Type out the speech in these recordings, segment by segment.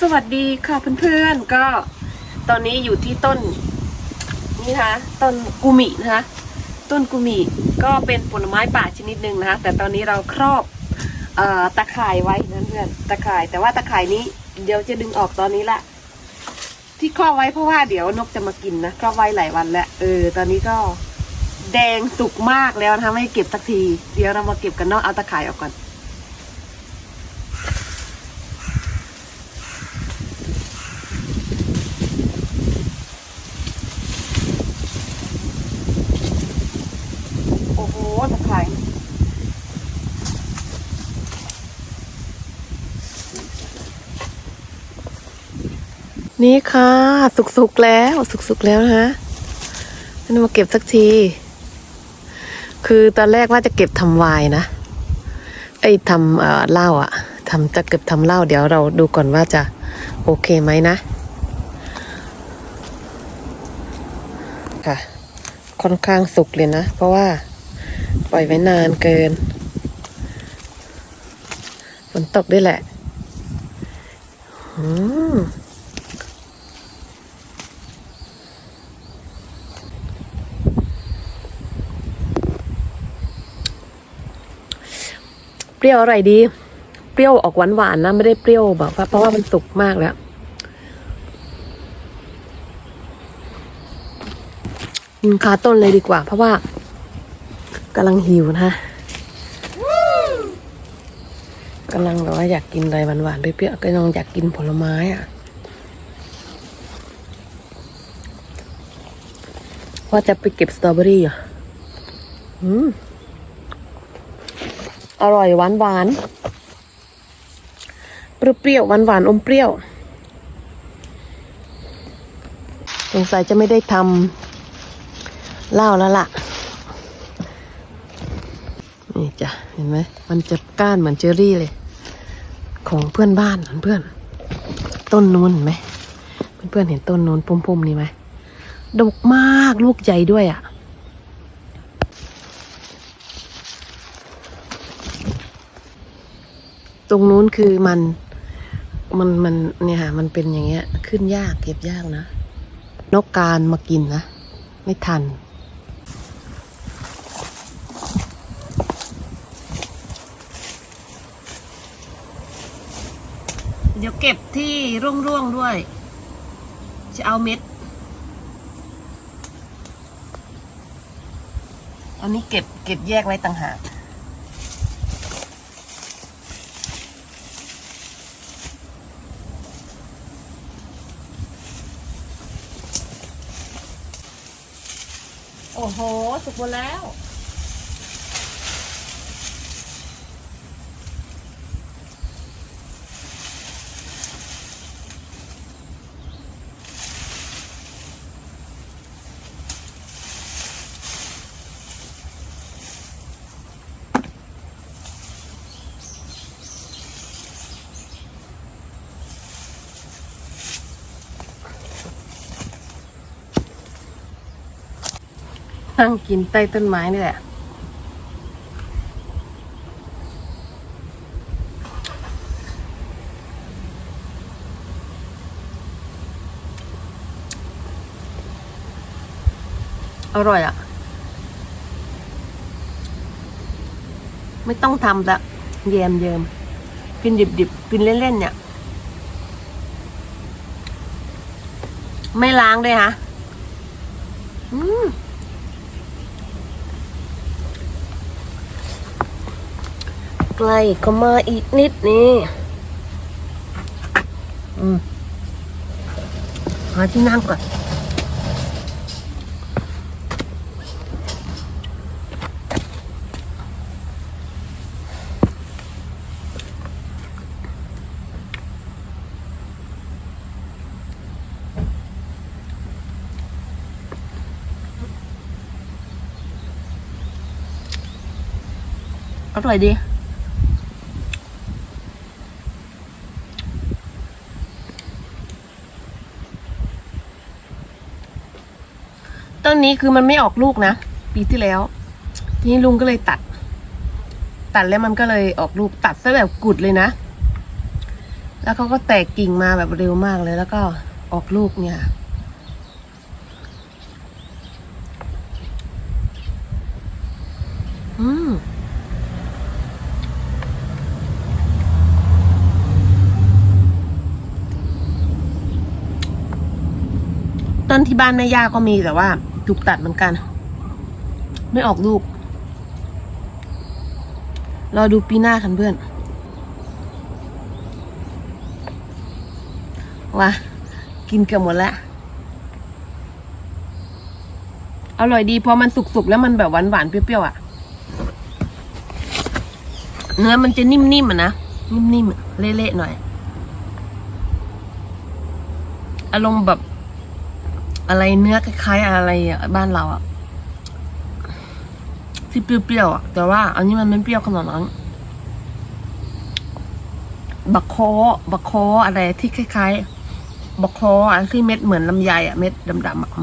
สวัสดีค่ะเพื่อนๆ ก็ตอนนี้อยู่ที่ต้นนี่นะคะต้นกุมินะคะต้นกุมิก็เป็นผลไม้ป่าชนิดหนึ่งนะคะแต่ตอนนี้เราครอบเอ่อตะข่ายไว้นะเพื่อนตะข่ายแต่ว่าตะข่ายนี้เดี๋ยวจะดึงออกตอนนี้ละ ที่ครอบไว้เพราะว่าเดี๋ยวนกจะมากินนะครอบไว้หลายวันแล้วเออตอนนี้ก็แดงสุกมากแล้วนะคะไม่เก็บสักที เดี๋ยวเรามาเก็บกันเนาะเอาตะข่ายออกก่อน โอ้โหตะไคร่ นี่ค่ะ สุกๆแล้ว สุกๆแล้วนะนี่มาเก็บสักที คือตอนแรกว่าจะเก็บทำวายนะ ไอ้ทำเอ่อเหล้าอะทำจะเก็บทำเหล้าเดี๋ยวเราดูก่อนว่าจะโอเคไหมนะ ค่ะ ค่อนข้างสุกเลยนะ เพราะว่าปล่อยไว้นานเกินฝนตกด้วยแหละ อืม เปรี้ยวอะไรดี เปรี้ยวออกหวานหวานนะ ไม่ได้เปรี้ยวแบบเพราะว่ามันสุกมากแล้วกินคาต้นเลยดีกว่า เพราะว่ากำลังหิวนะกำลังแบบว่าอยากกินอะไรหวานๆเปรี้ยวๆก็ยังอยากกินผลไม้อะว่าจะไปเก็บสตรอเบอรี่อะอืม อร่อยหวานหวานเปรี้ยวหวานหวานอมเปรี้ยว สงสัยจะไม่ได้ทำเหล้าแล้วล่ะ นี่จ้ะ เห็นไหม มันจะก้านเหมือนเจอรี่เลย ของเพื่อนบ้านเพื่อน ต้นนู้นเห็นไหม เพื่อนๆเห็นต้นนู้นปุ่มๆนี่ไหมดกมากลูกใหญ่ด้วยอะ่ะ ตรงนู้นคือมันมันมันเนี่ยค่ะมันเป็นอย่างเงี้ย ขึ้นยากเก็บยากนะ นกการมากินนะ ไม่ทัน เดี๋ยวเก็บที่ร่วงๆด้วย จะเอาเม็ด อันนี้เก็บเก็บแยกไว้ต่างหาก โอ้โห สุกหมดแล้ว นั่งกินใต้ต้นไม้นี่แหละ อร่อยอะ ไม่ต้องทำละเยมเยิมกินดิบๆ กินเล่นๆเนี่ย ไม่ล้างด้วยฮะ อืม กล้ก็มาอีกนิดนี่อืมหาที่นั่งก่อนอร่อยดี ต้นนี้คือมันไม่ออกลูกนะ ปีที่แล้ว ทีนี้ลุงก็เลยตัด ตัดแล้วมันก็เลยออกลูกตัดซะแบบกุดเลยนะ แล้วเขาก็แตกกิ่งมาแบบเร็วมากเลย แล้วก็ออกลูกเนี่ยอืมต้นที่บ้านแม่ย่าก็มีแต่ว่า ถูกตัดเหมือนกัน ไม่ออกลูก รอดูปีหน้ากันเพื่อนว่ากินเกือบหมดแล้วอร่อยดีพอมันสุกๆ แล้วมันแบบหวานๆ เปรี้ยวๆอะ เนื้อมันจะนิ่มๆอะนะ นิ่มๆ เละๆ หน่อย อารมณ์แบบ อะไรเนื้อคล้ายๆอะไรบ้านเราอะที่เปรี้ยวๆอะแต่ว่า อันนี้มันไม่เปรี้ยวขนาดนั้นบักโคบักโคอะไรที่คล้ายๆบักโคอันที่เม็ดเหมือนลำไยอะเม็ดดำๆอะอ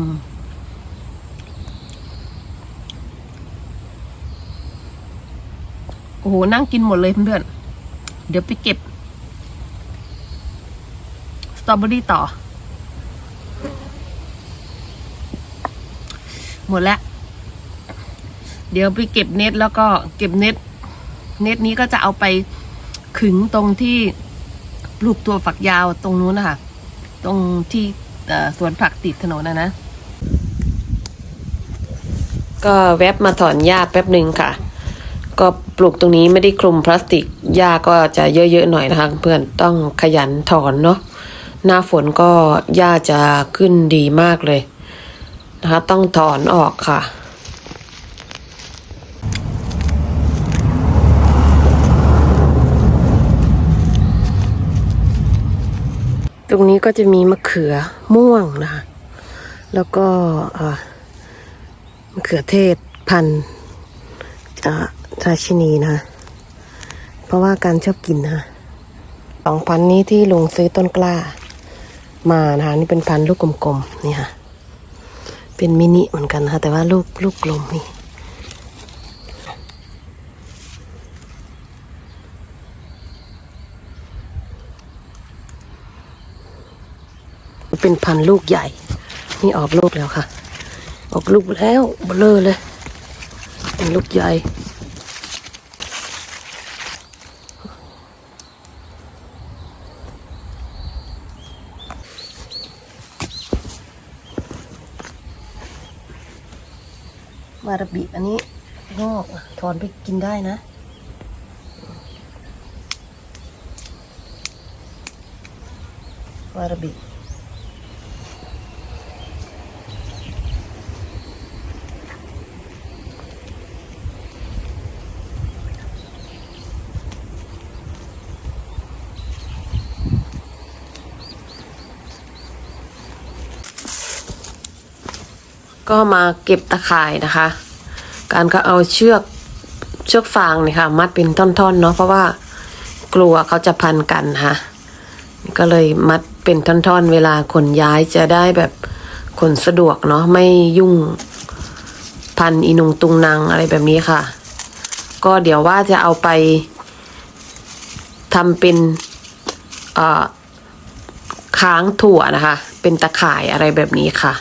โอ้โหนั่งกินหมดเลยเพื่อนๆเดี๋ยวไปเก็บสตรอเบอรี่ต่อ หมดแล้วเดี๋ยวไปเก็บเน็ตแล้วก็เก็บเน็ต เน็ตนี้ก็จะเอาไปขึงตรงที่ปลูกตัวฝักยาวตรงนู้นนะคะตรงที่สวนผักติดถนนนะนะ ก็แวบมาถอนหญ้าแป๊บหนึ่งค่ะ ก็ปลูกตรงนี้ไม่ได้คลุมพลาสติกหญ้าก็จะเยอะๆหน่อยนะคะเพื่อนต้องขยันถอนเนาะหน้าฝนก็หญ้าจะขึ้นดีมากเลย นะคะต้องถอนออกค่ะ ตรงนี้ก็จะมีมะเขือม่วงนะคะแล้วก็มะเขือเทศพันธุ์อ่าชินีนะคะเพราะว่าการชอบกินนะคะสองพันธุ์นี้ที่ลุงซื้อต้นกล้ามานะคะนี่เป็นพันธุ์ลูกกลมๆนี่ค่ะ เป็นมินิเหมือนกันนะคะแต่ว่าลูกลูกกลมนี่เป็นพันลูกใหญ่ นี่ออกลูกแล้วค่ะ ออกลูกแล้วเบลอเลย เป็นลูกใหญ่ วาระบิอันนี้งอกถอนไปกินได้นะวาระบิ ก็มาเก็บตะข่ายนะคะ การก็เอาเชือกเชือกฟางเนี่ยค่ะ มัดเป็นท่อนๆเนาะเพราะว่ากลัวเขาจะพันกันค่ะ ก็เลยมัดเป็นท่อนๆ เวลาขนย้ายจะได้แบบขนสะดวกเนาะไม่ยุ่งพันอีนุงตุงนางอะไรแบบนี้ค่ะ ก็เดี๋ยวว่าจะเอาไปทำเป็นค้างถั่วนะคะ เป็นตะข่ายอะไรแบบนี้ค่ะ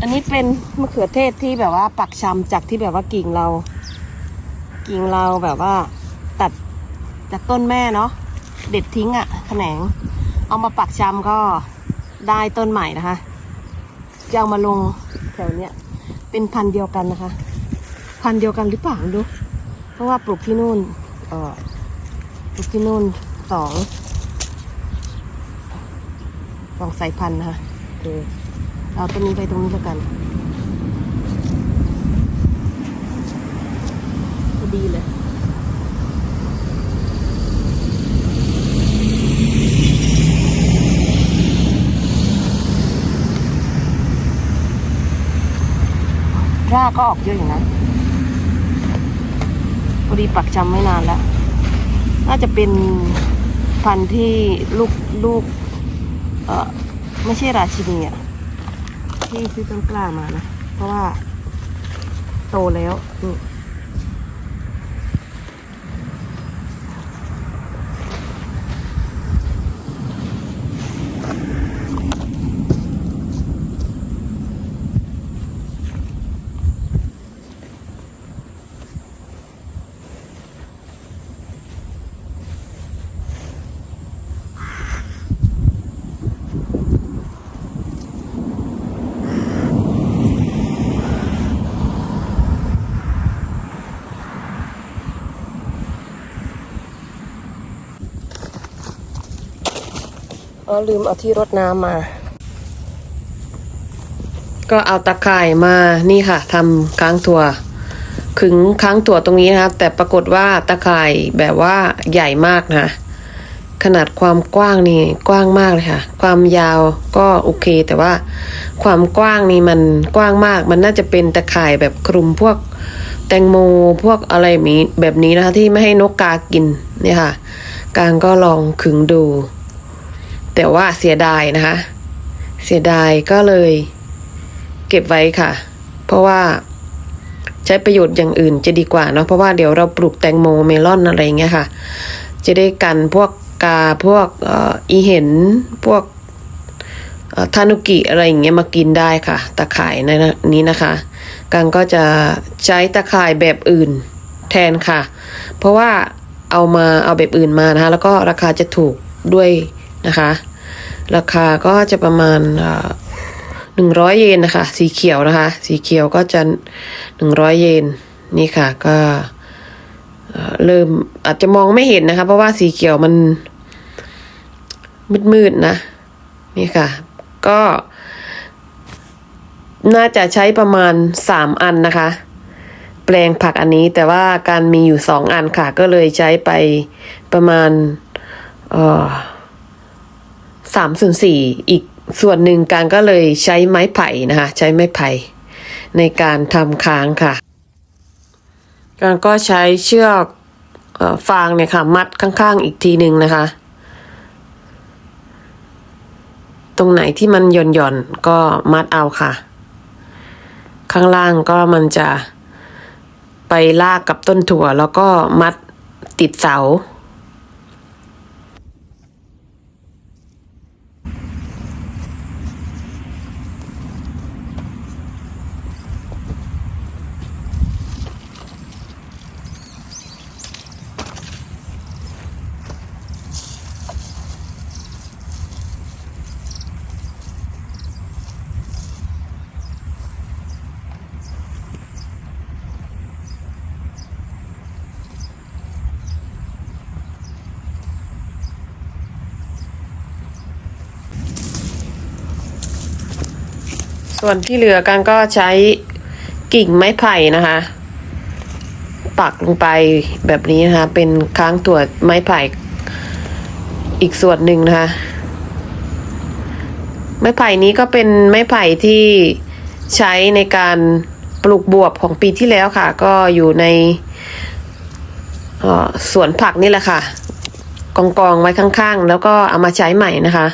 อันนี้เป็นมะเขือเทศที่แบบว่าปักชำจากที่แบบว่ากิ่งเรา กิ่งเราแบบว่า ตัดจากต้นแม่เนาะเด็ดทิ้งอะแขนง เอามาปักชำก็ได้ต้นใหม่นะคะจะเอามาลงแถวเนี้ยเป็นพันธุ์เดียวกันนะคะ พันธุ์เดียวกันหรือเปล่าไม่รู้เพราะว่าปลูกที่นู่นเออปลูกที่นู่นสองสองสายพันธุ์นะคะเออ เราตอวนี้ไปตรงนี้แล้วกันพอดีเลยรากก็ออกเยอะอยู่นะพอดีปักจำไม่นานแล้ว น่าจะเป็นพันธุ์ที่ลูกลูก เออไม่ใช่ราชินีอะ ที่ซื้อต้นกล้ามานะ เพราะว่าโตแล้วนี่ อ๋อลืมเอาที่รดน้ำมา ก็เอาตะข่ายมานี่ค่ะทำค้างตัวขึงค้างตัวตรงนี้นะคะแต่ปรากฏว่าตะข่ายแบบว่าใหญ่มากนะ ขนาดความกว้างนี่กว้างมากเลยค่ะ ความยาวก็โอเค แต่ว่าความกว้างนี่มันกว้างมาก มันน่าจะเป็นตะข่ายแบบคลุมพวกแตงโมพวกอะไรแบบนี้แบบนี้นะคะที่ไม่ให้นกกากินเนี่ยค่ะ กางก็ลองขึงดู แต่ว่าเสียดายนะคะ เสียดายก็เลยเก็บไว้ค่ะ เพราะว่าใช้ประโยชน์อย่างอื่นจะดีกว่าเนาะเพราะว่าเดี๋ยวเราปลูกแตงโมเมลอนอะไรเงี้ยค่ะ จะได้กันพวกกาพวกอ,อีเห็นพวกทานุกิอะไรอย่างเงี้ยมากินได้ค่ะ ตะข่ายในนี้นะคะกังก็จะใช้ตะข่ายแบบอื่นแทนค่ะ เพราะว่าเอามาเอาแบบอื่นมานะคะ แล้วก็ราคาจะถูกด้วยนะคะ ราคาก็จะประมาณหนึ่งร้อยเยนนะคะ สีเขียวนะคะ สีเขียวก็จะหนึ่งร้อยเยนนี่ค่ะก็เริ่มอาจจะมองไม่เห็นนะคะ เพราะว่าสีเขียวมันมืดๆนะ นี่ค่ะ ก็น่าจะใช้ประมาณสามอันนะคะ แปลงผักอันนี้แต่ว่าการมีอยู่สองอันค่ะ ก็เลยใช้ไปประมาณเอ่อ สามส่วนสี่อีกส่วนหนึ่งการก็เลยใช้ไม้ไผ่นะคะ ใช้ไม้ไผ่ในการทำค้างค่ะ การก็ใช้เชือกออฟางเนี่ยค่ะ มัดข้างๆอีกทีหนึ่งนะคะ ตรงไหนที่มันหย่อนหย่อนๆก็มัดเอาค่ะ ข้างล่างก็มันจะไปลากกับต้นถั่ว แล้วก็มัดติดเสา ส่วนที่เหลือกันก็ใช้กิ่งไม้ไผ่นะคะ ปักลงไปแบบนี้นะคะ เป็นค้างตัวไม้ไผ่อีกส่วนหนึ่งนะคะ ไม้ไผ่นี้ก็เป็นไม้ไผ่ที่ใช้ในการปลูกบวบของปีที่แล้วค่ะ ก็อยู่ในสวนผักนี่แหละค่ะ กองกองๆไว้ข้างๆ แล้วก็เอามาใช้ใหม่นะคะ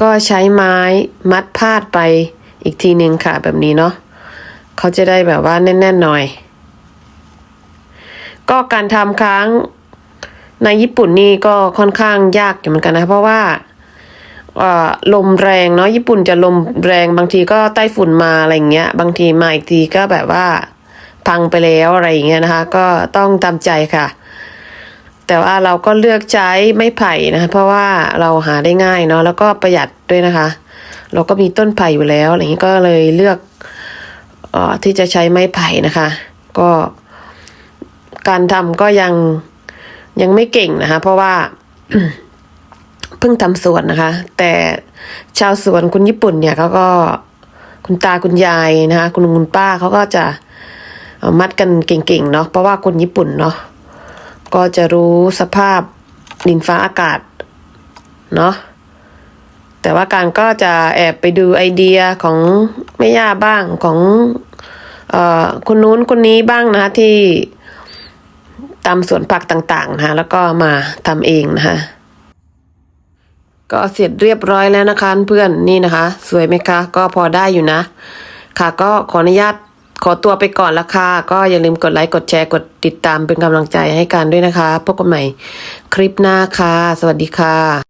ก็ใช้ไม้มัดพาดไปอีกทีหนึ่งค่ะแบบนี้เนาะเขาจะได้แบบว่าแน่นๆหน่อย ก็การทำค้างในญี่ปุ่นนี่ก็ค่อนข้างยากอยู่เหมือนกันนะ เพราะว่าลมแรงเนาะญี่ปุ่นจะลมแรงบางทีก็ไต้ฝุ่นมาอะไรเงี้ย บางทีมาอีกทีก็แบบว่าพังไปแล้วอะไรอย่างเงี้ยนะคะ ก็ต้องตามใจค่ะ แต่ว่าเราก็เลือกใช้ไม้ไผ่นะคะเพราะว่าเราหาได้ง่ายเนาะแล้วก็ประหยัดด้วยนะคะ เราก็มีต้นไผ่อยู่แล้วอะไรอย่างนี้ก็เลยเลือกออที่จะใช้ไม้ไผ่นะคะ ก็การทำก็ยังยังไม่เก่งนะคะ เพราะว่าเพิ่งทำสวนนะคะ แต่ชาวสวนคุณญี่ปุ่นเนี่ยเขาก็คุณตาคุณยายนะคะ คุณลุงคุณป้าเขาก็จะมัดกันเก่งๆเนาะเพราะว่าคนญี่ปุ่นเนาะ ก็จะรู้สภาพดินฟ้าอากาศเนาะแต่ว่าการก็จะแอบไปดูไอเดียของแม่ย่าบ้างของเอ่อคนนู้นคนนี้บ้างนะคะที่ตามสวนผักต่างๆนะคะแล้วก็มาทำเองนะคะก็เสร็จเรียบร้อยแล้วนะคะเพื่อนนี่นะคะ สวยไหมคะ ก็พอได้อยู่นะ ค่ะก็ขออนุญาต ขอตัวไปก่อนละค่ะ ก็อย่าลืมกดไลค์กดแชร์กดติดตามเป็นกำลังใจให้กันด้วยนะคะ พบกันใหม่คลิปหน้าค่ะ สวัสดีค่ะ